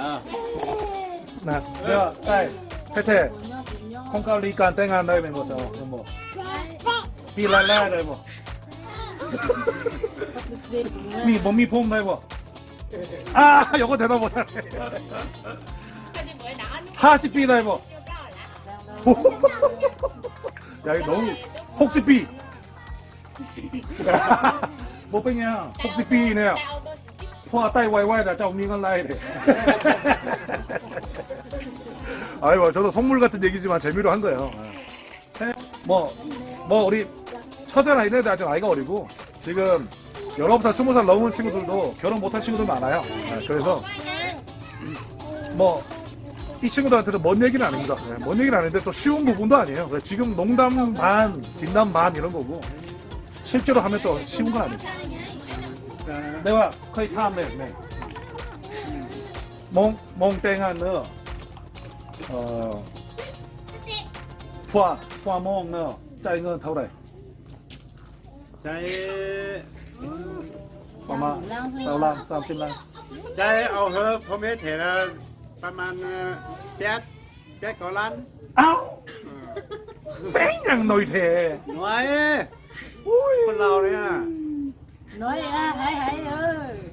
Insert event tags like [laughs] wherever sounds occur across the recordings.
นะเดี๋ยวใช่เท่เท่ของเกาหลีการแต่งงานได้เป็นหมดแล้วหมดปีละแรกเลยบอมีบ่มีพุ่มได้บออ่าอยกก็เท่าหมดห้าสิบปีได้บ่ใหญ่หนูหกสิบปีบ่เป็นไงหกสิบปีเนี่ย 话带歪歪的，照明恩来的。 [laughs] 아유, 저도 선물 같은 얘기지만 재미로 한 거예요. 예. 네. 뭐, 뭐 우리 처제나 이런 애들 아직 나이가 어리고 지금 19살, 20살 넘은 친구들도 결혼 못한 친구들 많아요. 예, 그래서 뭐 이 친구들한테도 먼 얘기는 아닙니다. 네, 예, 먼 얘기는 아닌데 또 쉬운 부분도 아니에요. 그래서 지금 농담 반, 뒷담 반 이런 거고 실제로 하면 또 쉬운 건 아니죠. 내가 거의 다 하네. 네. 몽, 몽땡한 너, 어, 푸아, 푸아 몽 너, 짜이 건 타오래. ใจ 아마, 사우랑, 삼십랑. ใจเอาเถอะผมเห็นแล้วประมาณแปดแปดกว่าล้าน 아우! 뺑장 너희 대. หน่วยคนเราเนี่ Hãy hãy ơi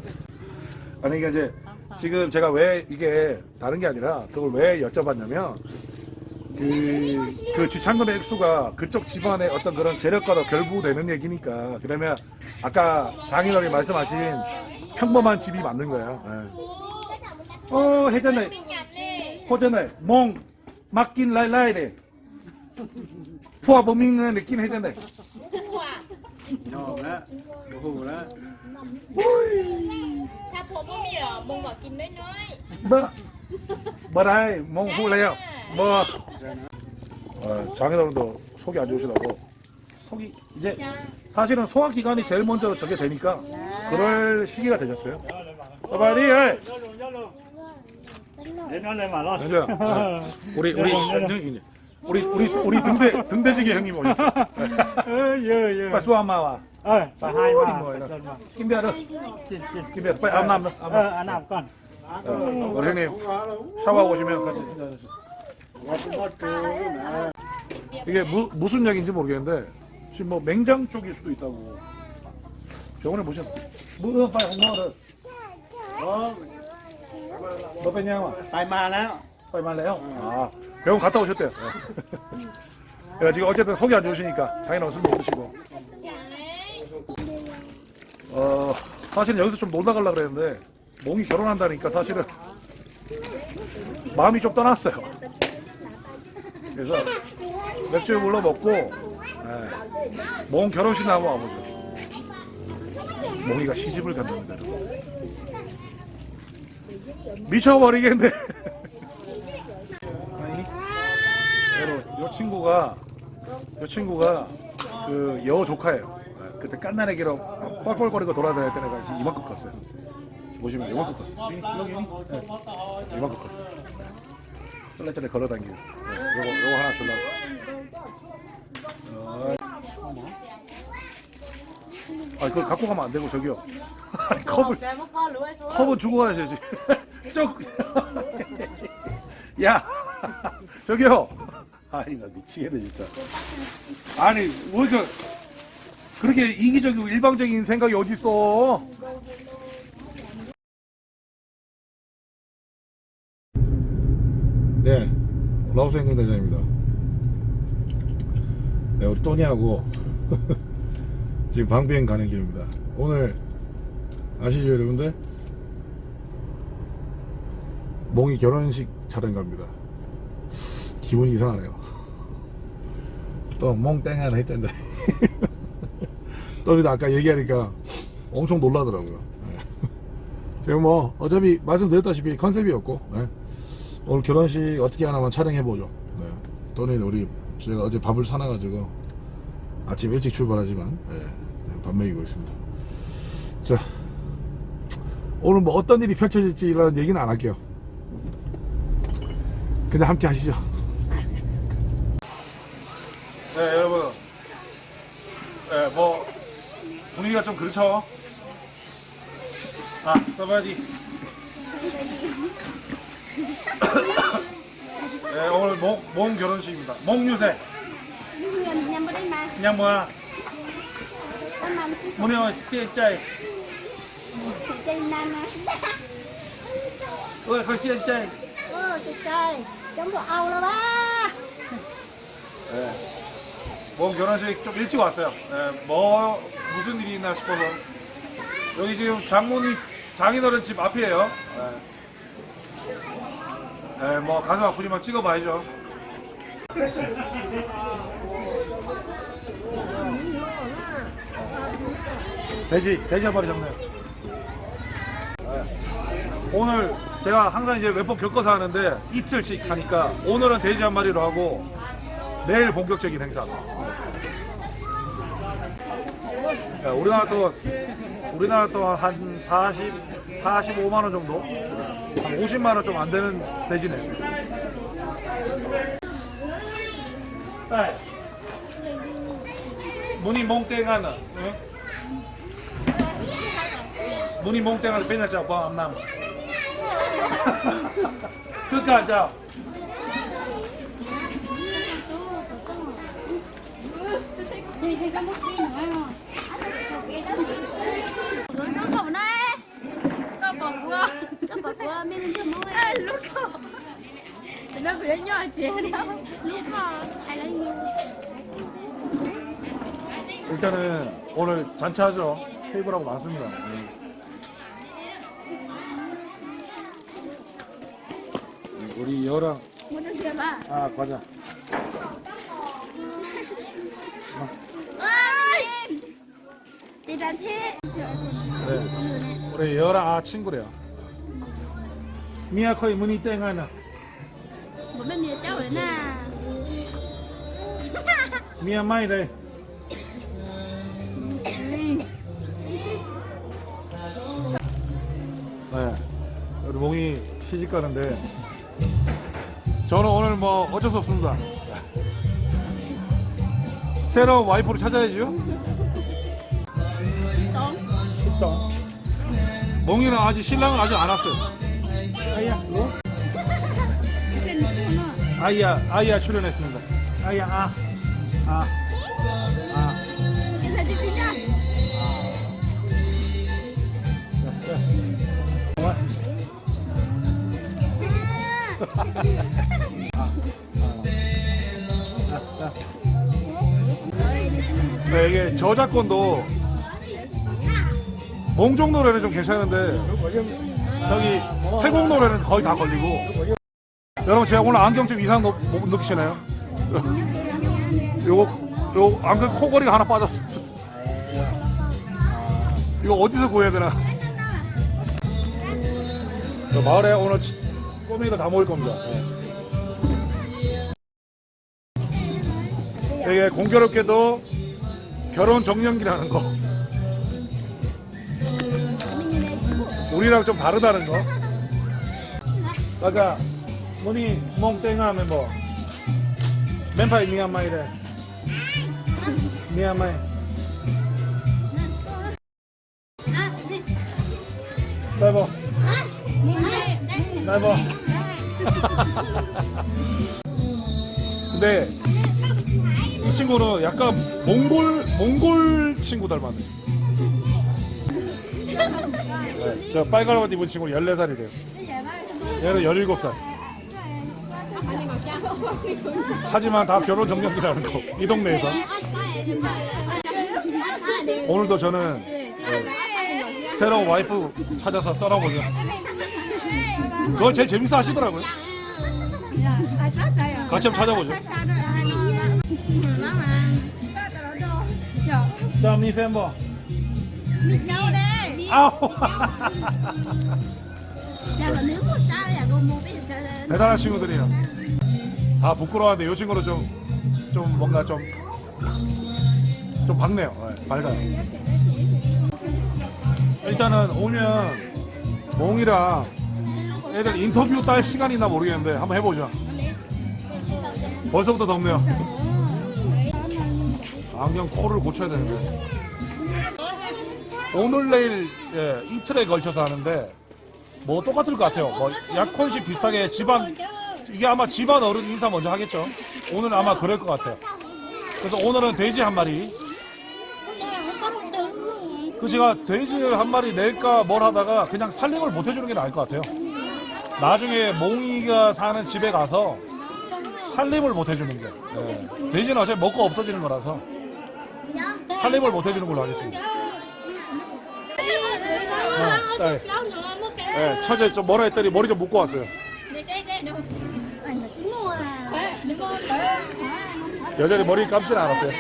아니 이게 이제 지금 제가 왜 이게 다른 게 아니라 그걸 왜 여쭤봤냐면 그, 그 지창금의 액수가 그쪽 집안의 어떤 그런 재력과도 결부되는 얘기니까 그러면 아까 장인어른이 말씀하신 평범한 집이 맞는 거예요. 예. 어 해전에 호전에 몽 맡긴 라이라이래 포화 범인은 느낀 해전에 ยอมแล้วโอ้โหแล้ว ถ้าผมไม่มีเหรอมึงบอกกินน้อย 뭐 뭐라이 몽 후래요 뭐 어, 장인어른도 속이 안 좋으시다고 속이 이제 사실은 소화 기관이 제일 먼저 저게 되니까 그럴 시기가 되셨어요. 빨리 해. [laughs] 현주야, 어, 우리 우리 현정이 우리 우리 우리 등대 등대지기 형님 오셨어요. 예, 예 예. 빨리 수아마와. 아, 예. 하이 마. 김대하러. 김대 빨리 안 남 안남. 안남 우리 형님 샤워 오시면 같이 이게 무, 무슨 약인지 모르겠는데 지금 뭐 맹장 쪽일 수도 있다고 병원에 보셨나? 무슨 뭐, 어, 빨리 홍마를 어? 너 뺐냐? tay ma đó 빨리 말래요? 아 병원 갔다 오셨대요. 예. 제가 지금 어쨌든 속이 안 좋으시니까 장인하고 술 못 드시고. 어, 사실은 여기서 좀 놀다 가려고 그랬는데 몽이 결혼한다니까 사실은 마음이 좀 떠났어요. 그래서 맥주 물러 먹고 네. 몽 결혼식 나무 아버지. 몽이가 시집을 갔는데 미쳐버리겠네. 요 친구가 요 친구가 그 여우 조카예요 예, 그때 깐난애기로 뻘뻘거리고 돌아다닐 때 내가 지금 이만큼 컸어요 보시면 이만큼 컸어요 네. 이만큼 컸어요 네. 쫄래쫄래 걸어다니고 네. 요거 요거 하나 줄라고 아 그걸 갖고 가면 안 되고 저기요 [laughs] 컵을 컵은 주고 가야지 쪽. [laughs] [laughs] 야 저기요 아니 나 미치겠네 진짜. 아니 왜그 그렇게 이기적이고 일방적인 생각이 어딨어? 네 라오스 행정대장입니다. 네 우리 또니하고 [laughs] 지금 방비행 가는 길입니다. 오늘 아시죠 여러분들? 몽이 결혼식 촬영 갑니다. 기분이 이상하네요 또 몽땡 하나 했던데 [laughs] 또 우리도 아까 얘기하니까 엄청 놀라더라고요 네. 지금 뭐 어차피 말씀드렸다시피 컨셉이었고 네. 오늘 결혼식 어떻게 하나만 촬영해보죠 네. 또는 우리 제가 어제 밥을 사놔가지고 아침 일찍 출발하지만 네. 네, 밥 먹이고 있습니다 자 오늘 뭐 어떤 일이 펼쳐질지라는 얘기는 안 할게요 그냥 함께 하시죠 네 여러분 네, 뭐 분위기가 좀 그렇죠 아 서바디 네, 오늘 몽, 몽 결혼식입니다. 몽 유세. Nhầm nhầm vào đây mà. 그냥 뭐야? 어 nam á. 왜그 trời. Chống bộ Âu đó ba. 네. 몽 결혼식 좀 일찍 왔어요. 네, 뭐 무슨 일이 있나 싶어서 여기 지금 장모님 장인어른 집 앞이에요. 네. 네, 뭐 가슴 아프지만 찍어봐야죠. 돼지 돼지 한 마리 잡네요. 네. 오늘 제가 항상 이제 몇 번 겪어서 하는데 이틀씩 하니까 오늘은 돼지 한 마리로 하고 내일 본격적인 행사. 야, 우리나라 또 우리나라 또한 40, 45만 원 정도, 한 50만 원 좀 안 되는 돼지네. 네. 문이 몽땡하나, 응? 문이 몽땡하나 빼냐자 뭐 암남. [laughs] 그니까 자. Thì thì con mất đi nữa không? Nó khổ này. Con bỏ qua. Con bỏ qua mình lên cho môi. À, lúc khổ. Nó cứ nhỏ trẻ đâu. Lúc khổ. Ai lấy nhiều. 일단은 오늘 잔치하죠. 테이블하고 많습니다. 우리 여랑? 아 과자. 아, thế. 네. 우리 여랑 아 친구래요. 미야 거의 문이 땡하나. Cháu đấy nè. 미야 마이래. 네. 우리 몽이 시집 가는데 저는 오늘 뭐 어쩔 수 없습니다. 새로운 와이프를 찾아야지요. 식성. 몽이는 아직 신랑은 아직 안 왔어요. 아이야, 뭐? 아이야, 아이야 출연했습니다. 아이야, 아, 아, 아. 네, 이게 저작권도 몽종 노래는 좀 괜찮은데 저기 태국 노래는 거의 다 걸리고 여러분 제가 오늘 안경 좀 이상 못, 못 느끼시나요? 요거 요 안경 코걸이가 하나 빠졌어. 이거 어디서 구해야 되나? 저 마을에 오늘 치- 꼬맹이가 다 모일 겁니다. 되게 공교롭게도 결혼 정년기라는 거 우리랑 좀 다르다는 거. 맞아. 뭐니 하면 뭐. 맨파이 미얀마이래. 미얀마이. 나이버. 나이버 근데 이 친구는 약간 몽골 몽골 친구 닮았네 네, 저 빨간 옷 입은 친구 14살이래요. 얘는 17살. 하지만 다 결혼 정년기라는 거 이 동네에서. 오늘도 저는 네, 새로운 와이프 찾아서 떠나보죠. 그걸 제일 재밌어 하시더라고요. 같이 한번 찾아보죠. 자 미팬버? 아우 대단한 친구들이에요. 다 부끄러워하는데 이 친구는 좀, 좀 뭔가 좀, 좀 밝네요. 네, 밝아요. 일단은 오면 몽이랑 애들 인터뷰 딸 시간이 있나 모르겠는데 한번 해보죠. 벌써부터 덥네요. 안경 코를 고쳐야 되는데 오늘 내일 예, 이틀에 걸쳐서 하는데 뭐 똑같을 것 같아요. 뭐 약혼식 비슷하게 집안 이게 아마 집안 어른 인사 먼저 하겠죠. 오늘 아마 그럴 것 같아요. 그래서 오늘은 돼지 한 마리. 그 제가 돼지를 한 마리 낼까 뭘 하다가 그냥 살림을 못 해주는 게 나을 것 같아요. 나중에 몽이가 사는 집에 가서 살림을 못 해주는 게. 예. 돼지는 어차피 먹고 없어지는 거라서 살림을 못 해주는 걸로 하겠습니다. 어, 딸. 예, 처제 좀 뭐라 했더니 머리 좀 묶고 왔어요. 여전히 머리 감지는 않았대요.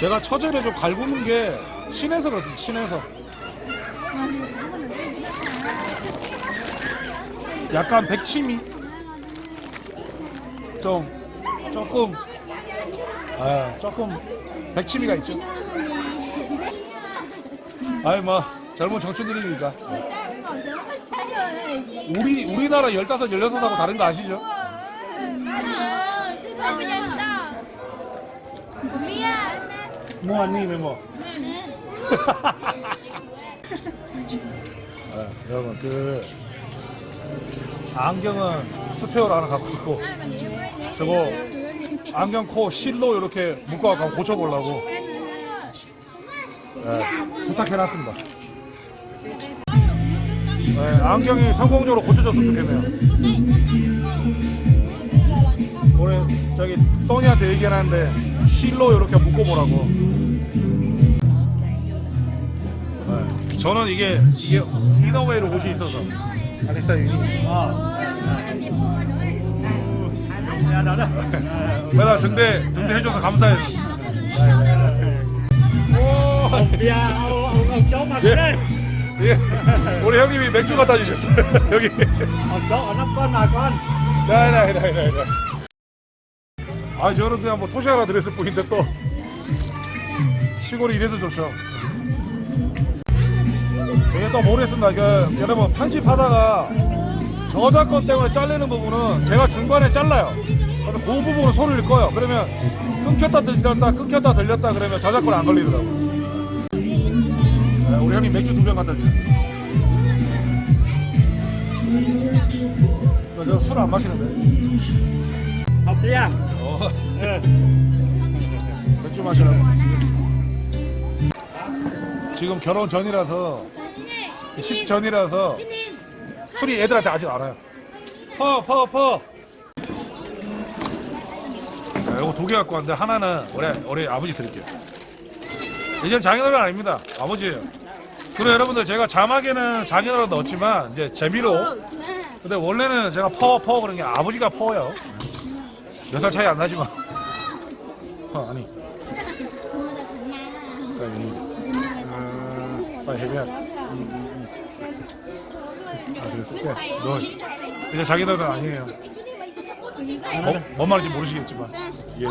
제가 처제를 좀 갈구는 게 친해서 그렇습니다. 친해서. 약간 백치미. 좀 조금 아 조금 백치미가 있죠. 아이 뭐 젊은 청춘들이니까. 우리 우리나라 15, 16하고 다른 거 아시죠? 뭐 아니 [laughs] 뭐. 아, 여러분 그 안경은 스페어로 하나 갖고 있고 저거 안경 코 실로 이렇게 묶어갖고 고쳐보려고 예, 부탁해놨습니다. 예, 안경이 성공적으로 고쳐졌으면 좋겠네요. 우리 저기 똥이한테 얘기해놨는데 실로 이렇게 묶어보라고. 네. 저는 이게 이게 이너웨이로 옷이 있어서 알렉사 유니. Đó đó. 내가 등대 등대 해줘서 감사해요. Ông, ông, ông chó mặt 예. 우리 형님이 맥주 갖다 주셨어요. [laughs] 여기. Ông chó ở năm con mà con. 네네네네. 아 저는 그냥 뭐 토시 하나 드렸을 뿐인데 또 시골이 이래서 좋죠. 이게 또 모르겠습니다. 그 여러분 편집하다가 저작권 때문에 잘리는 부분은 제가 중간에 잘라요. 그래서 그 부분은 소리를 꺼요. 그러면 끊겼다 들렸다 끊겼다 들렸다 그러면 저작권 안 걸리더라고요. 네, 우리 형님 맥주 두 병 갖다 주셨어요. 저 술 안 마시는데. Bia. 어. Ừ. 맥주 마시라고 지금 결혼 전이라서 식 전이라서 술이 애들한테 아직 알아요 퍼 퍼 퍼 자, 이거 두 개 갖고 왔는데 하나는 우리, 우리 아버지 드릴게요 이젠 장인어른 아닙니다 아버지예요 그리고 여러분들 제가 자막에는 장인어른 넣었지만 이제 재미로. 근데 원래는 제가 퍼 퍼 그런 게 아버지가 퍼요. 몇 살 차이 안 나지만 어, 아니. 아, 빨리 해면 아 그랬을 때너 이제 자기들은 아니에요. 뭐, 뭔 말인지 모르시겠지만. 예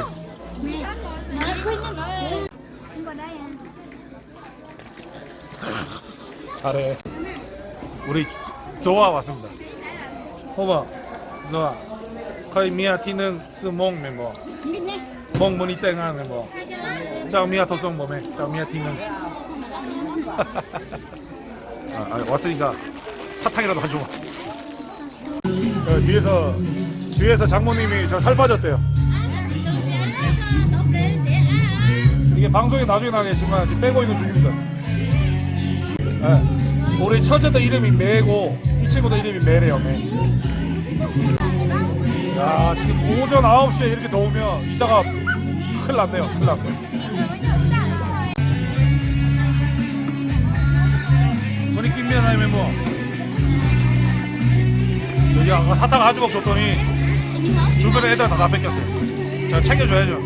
잘해. 우리 조아 왔습니다. 호바 조아 거의 미아 티는 스몽 멤버. 몽 문이 땡하는 멤버. 자 미아 토송 몸에 자 미아 티는. [laughs] 아, 아, 왔으니까 사탕이라도 한 조각. 어, 뒤에서 뒤에서 장모님이 저 살 빠졌대요. 이게 방송에 나중에 나겠지만 지금 빼고 있는 중입니다. 예. 우리 첫째도 이름이 매고 이 친구도 이름이 매래요 매. 야 지금 오전 9시에 이렇게 더우면 이따가 큰일 났네요 큰일 났어. 우리 김미아나의 멤버 여기 아까 사탕 아주 먹 줬더니 주변에 애들 다, 다 뺏겼어요. 자 챙겨줘야죠.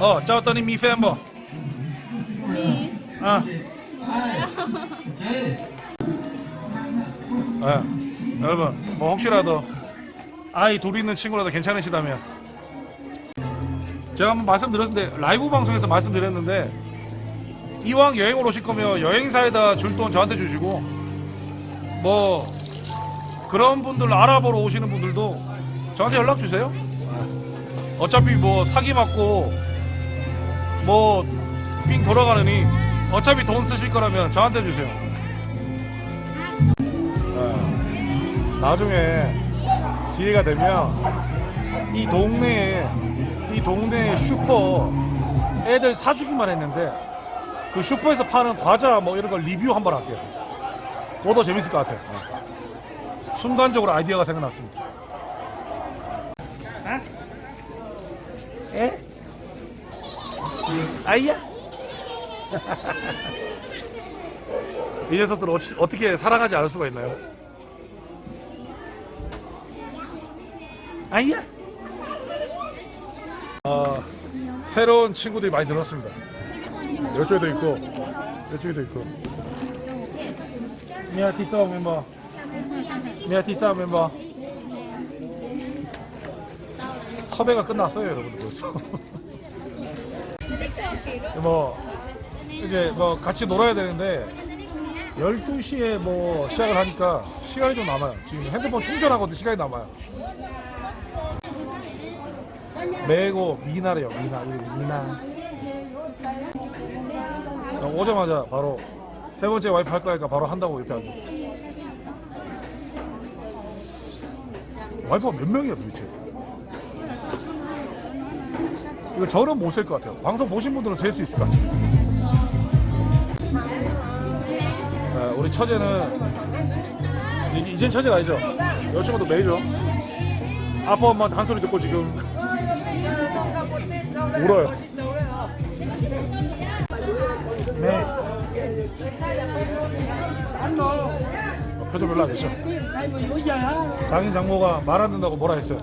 어 짜왔더니 미 팬버 아. 아, 여러분, 뭐 혹시라도 아이 둘 있는 친구라도 괜찮으시다면 제가 한번 말씀드렸는데 라이브 방송에서 말씀드렸는데 이왕 여행을 오실 거면 여행사에다 줄 돈 저한테 주시고 뭐 그런 분들 알아보러 오시는 분들도 저한테 연락 주세요. 어차피 뭐 사기 맞고 뭐삥 돌아가느니 어차피 돈 쓰실 거라면 저한테 주세요. 네. 나중에 기회가 되면 이 동네에 이 동네 슈퍼 애들 사주기만 했는데 그 슈퍼에서 파는 과자 뭐 이런 걸 리뷰 한번 할게요. 그것도 재밌을 것 같아요. 네. 순간적으로 아이디어가 생각났습니다. 아? 에? 아이야? 이 녀석들 어, 어떻게 사랑하지 않을 수가 있나요? 아이야? 어, 새로운 친구들이 많이 늘었습니다. 이쪽에도 있고, 이쪽에도 있고. 미아 티싸 멤버. 미아 티싸 멤버. 섭외가 끝났어요, 여러분들 벌써. [laughs] 뭐 이제 뭐 같이 놀아야 되는데 12시에 뭐 시작을 하니까 시간이 좀 남아요. 지금 핸드폰 충전하고도 시간이 남아요. 메고 미나래요. 미나 이름이 미나. 어, 오자마자 바로 세 번째 와이프 할 거니까 바로 한다고 옆에 앉았어. 와이프가 몇 명이야 도대체? 이거 저는 못 셀 것 같아요. 방송 보신 분들은 셀 수 있을 것 같아요. 자, 우리 처제는 이- 이젠 처제가 아니죠. 이 친구도 매죠. 아빠 엄마 단소리 듣고 지금 울어요. 네. 어, 표정 별로 안 되죠. 장인 장모가 말 안 듣는다고 뭐라 했어요.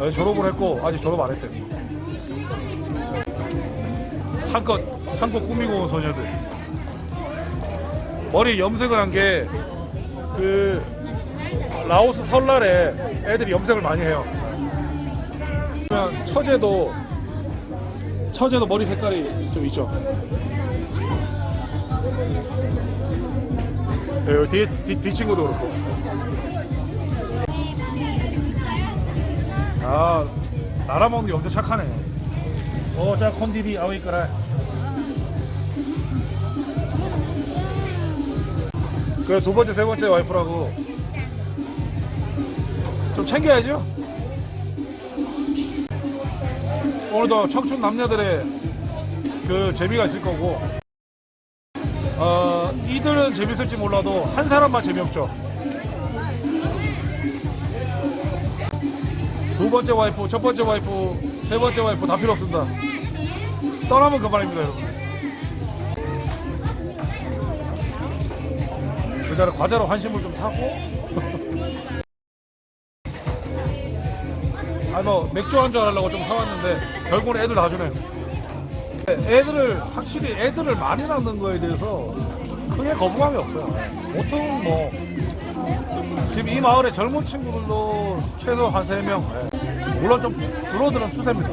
어, 졸업을 했고 아직 졸업 안 했대. 한껏 한껏 꾸미고 온 소녀들. 머리 염색을 한 게 그 라오스 설날에 애들이 염색을 많이 해요. 그냥 처제도 처제도 머리 색깔이 좀 있죠. 네, 뒤에 뒤, 뒤 친구도 그렇고. 아, 나라 먹는 게 엄청 착하네. 어, 자, 콘디비 아오이 거라. 그두 번째, 세 번째 와이프라고 좀 챙겨야죠. 오늘도 청춘 남녀들의 그 재미가 있을 거고, 어, 이들은 재밌을지 몰라도 한 사람만 재미없죠. 두 번째 와이프, 첫 번째 와이프, 세 번째 와이프 다 필요 없습니다. 떠나면 그만입니다, 여러분. 일단은 과자로 환심을 좀 사고. [laughs] 아니 뭐 맥주 한 잔 하려고 좀 사왔는데 결국은 애들 다 주네. 애들을 확실히 애들을 많이 낳는 거에 대해서 크게 거부감이 없어요. 보통 뭐 지금 이 마을의 젊은 친구들도 최소 한세 명. 예. 물론 좀 주- 줄어드는 추세입니다.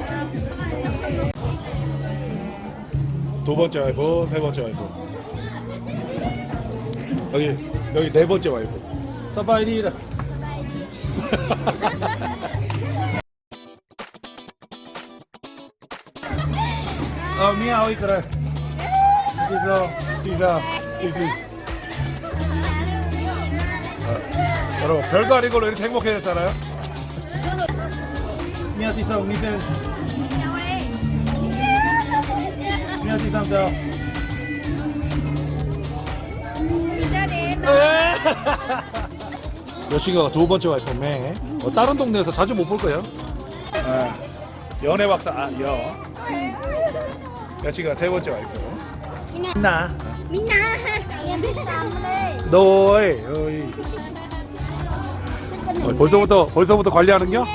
두 번째 와이프, 세 번째 와이프. 여기 여기 네 번째 와이프. 사바이디라. 어, 미야 어이 그래. 피자, 피자. 어, 여러분 별거 아닌 걸로 이렇게 행복해졌잖아요. 미야 티사 미센. 미야 티삼자. [laughs] 여친구가 두 번째 와이프네. 어, 다른 동네에서 자주 못 볼 거예요. 아, 연애 박사 아 여. 여친구가 세 번째 와이프. 나. 민나 em đi 너이. 어이. 어, [laughs] 벌써부터 벌써부터 관리하는겨?